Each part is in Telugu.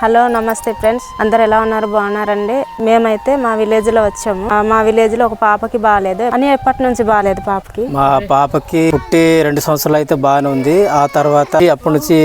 హలో నమస్తే ఫ్రెండ్స్. అందరు ఎలా ఉన్నారు? బాగున్నారండి? మేమైతే మా విలేజ్లో వచ్చాము మా విలేజ్లో ఒక పాపకి బాగాలేదు అని ఎప్పటి నుంచి బాగాలేదు పాపకి? మా పాపకి పుట్టి రెండు సంవత్సరాలు అయితే బాగానే ఉంది. ఆ తర్వాత అప్పటి నుంచి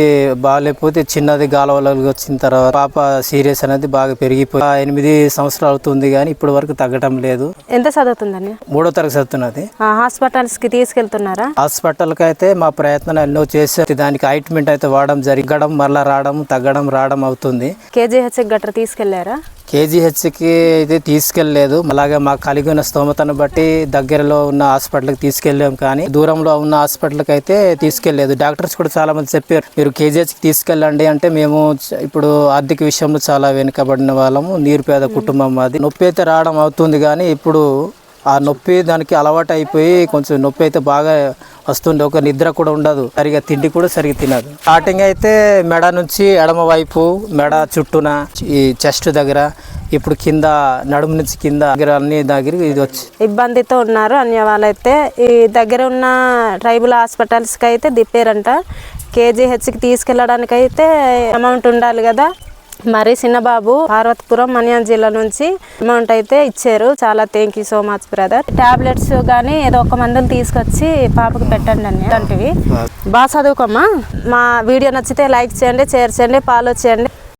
బాగాలేకపోతే చిన్నది గాలవలకి వచ్చిన తర్వాత పాప సీరియస్ అనేది బాగా పెరిగిపోయి ఎనిమిది సంవత్సరాలు అవుతుంది కానీ ఇప్పటి వరకు తగ్గటం లేదు. ఎంత చదువుతుందని మూడో తరగతి చదువుతున్నది. హాస్పిటల్స్కి తీసుకెళ్తున్నారా? హాస్పిటల్కి అయితే మా ప్రయత్నం ఎన్నో చేసే దానికి ఆయింట్మెంట్ అయితే వాడడం జరగడం మళ్ళీ రావడం తగ్గడం రావడం అవుతుంది. కేజీహెచ్ గట్ర తీసుకెళ్ళారా? కేజీహెచ్కి అయితే తీసుకెళ్ళలేదు అలాగే మా కలిగి ఉన్న స్తోమతను బట్టి దగ్గరలో ఉన్న హాస్పిటల్కి తీసుకెళ్ళాం కానీ దూరంలో ఉన్న హాస్పిటల్కి అయితే తీసుకెళ్ళలేదు డాక్టర్స్ కూడా చాలా మంది చెప్పారు మీరు కేజీహెచ్కి తీసుకెళ్ళండి అంటే మేము ఇప్పుడు ఆర్థిక విషయంలో చాలా వెనుకబడిన వాళ్ళము నిరుపేద కుటుంబం అది. నొప్పి అయితే రావడం అవుతుంది కానీ ఇప్పుడు ఆ నొప్పి దానికి అలవాటు అయిపోయి కొంచెం నొప్పి అయితే బాగా వస్తుండే. ఒక నిద్ర కూడా ఉండదు. సరిగా తిండి కూడా సరిగా తినదు. స్టార్టింగ్ అయితే మెడ నుంచి ఎడమ వైపు మెడ చుట్టూన ఈ చెస్ట్ దగ్గర ఇప్పుడు కింద నడుము నుంచి కింద దగ్గర అన్ని దగ్గర ఇది వచ్చి. ఇబ్బందితో ఉన్నారు. అన్య వాళ్ళైతే ఈ దగ్గర ఉన్న ట్రైబల్ హాస్పిటల్స్కి అయితే దిప్పారంట కేజీహెచ్కి తీసుకెళ్ళడానికి అయితే అమౌంట్ ఉండాలి కదా. మరి చిన్న బాబు పార్వతీపురం మన్యాన్ జిల్లా నుంచి అమౌంట్ అయితే ఇచ్చారు. చాలా thank you so much brother tablets కానీ ఏదో ఒక మందులు తీసుకొచ్చి పాపకి పెట్టండి అని అలాంటివి బాగా చదువుకోమ్మా. మా వీడియో నచ్చితే లైక్ చేయండి షేర్ చేయండి ఫాలో చేయండి.